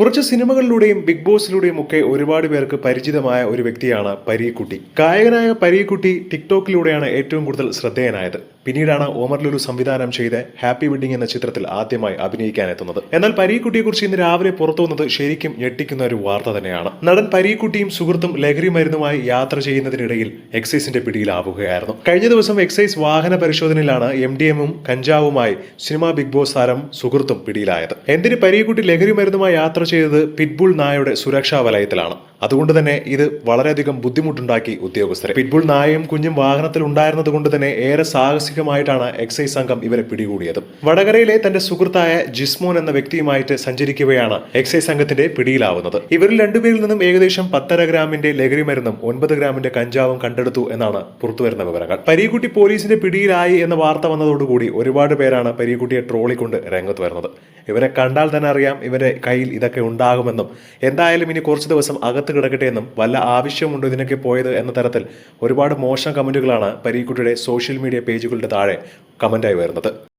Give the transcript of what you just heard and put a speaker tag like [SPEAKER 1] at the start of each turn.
[SPEAKER 1] കുറച്ച് സിനിമകളിലൂടെയും ബിഗ് ബോസിലൂടെയും ഒക്കെ ഒരുപാട് പേർക്ക് പരിചിതമായ ഒരു വ്യക്തിയാണ് പരീക്കുട്ടി. ഗായകനായ പരീക്കുട്ടി ടിക്ടോക്കിലൂടെയാണ് ഏറ്റവും കൂടുതൽ ശ്രദ്ധേയനായത്. പിന്നീടാണ് ഓമർ ലുലു സംവിധാനം ചെയ്ത് ഹാപ്പി വെഡിങ് എന്ന ചിത്രത്തിൽ ആദ്യമായി അഭിനയിക്കാനെത്തുന്നത്. എന്നാൽ പരീക്കുട്ടിയെക്കുറിച്ച് ഇന്ന് രാവിലെ പുറത്തു വന്നത് ശരിക്കും ഞെട്ടിക്കുന്ന ഒരു വാർത്ത തന്നെയാണ്. നടൻ പരീക്കുട്ടിയും സുഹൃത്തും ലഹരി മരുന്നുമായി യാത്ര ചെയ്യുന്നതിനിടയിൽ എക്സൈസിന്റെ പിടിയിലാവുകയായിരുന്നു. കഴിഞ്ഞ ദിവസം എക്സൈസ് വാഹന പരിശോധനയിലാണ് എം ഡി എമ്മും കഞ്ചാവുമായി സിനിമാ ബിഗ് ബോസ് താരം സുഹൃത്തും പിടിയിലായത്. എന്തിന് പരീക്കുട്ടി ലഹരി മരുന്നുമായി യാത്ര ചെയ്തത് പിറ്റ്ബുൾ നായയുടെ സുരക്ഷാ വലയത്തിലാണ്. അതുകൊണ്ട് തന്നെ ഇത് വളരെയധികം ബുദ്ധിമുട്ടുണ്ടാക്കി ഉദ്യോഗസ്ഥരെ. പിറ്റ്ബുൾ നായയും കുഞ്ഞും വാഹനത്തിൽ ഉണ്ടായിരുന്നത് കൊണ്ട് തന്നെ ഏറെ സാഹസികമായിട്ടാണ് എക്സൈസ് സംഘം ഇവരെ പിടികൂടിയത്. വടകരയിലെ തന്റെ സുഹൃത്തായ ജിസ്മോൻ എന്ന വ്യക്തിയുമായിട്ട് സഞ്ചരിക്കുകയാണ് എക്സൈസ് സംഘത്തിന്റെ പിടിയിലാവുന്നത്. ഇവരിൽ രണ്ടുപേരിൽ നിന്നും ഏകദേശം പത്തര ഗ്രാമിന്റെ ലഹരി മരുന്നും ഒൻപത് ഗ്രാമിന്റെ കഞ്ചാവും കണ്ടെടുത്തു എന്നാണ് പുറത്തുവരുന്ന വിവരങ്ങൾ. പരീക്കുട്ടി പോലീസിന്റെ പിടിയിലായി എന്ന വാർത്ത വന്നതോടുകൂടി ഒരുപാട് പേരാണ് പരീക്കുട്ടിയെ ട്രോളിക്കൊണ്ട് രംഗത്ത് വരുന്നത്. ഇവരെ കണ്ടാൽ തന്നെ അറിയാം ഇവരെ കയ്യിൽ ഇതൊക്കെ ഉണ്ടാകുമെന്നും എന്തായാലും ഇനി കുറച്ച് ദിവസം അകത്ത് കിടക്കട്ടെ എന്നും വല്ല ആവശ്യമുണ്ടോ ഇതിനൊക്കെ പോയത് എന്ന തരത്തിൽ ഒരുപാട് മോശം കമന്റുകളാണ് പരീക്കുട്ടിയുടെ സോഷ്യൽ മീഡിയ താഴെ കമന്റായി വരുന്നത്.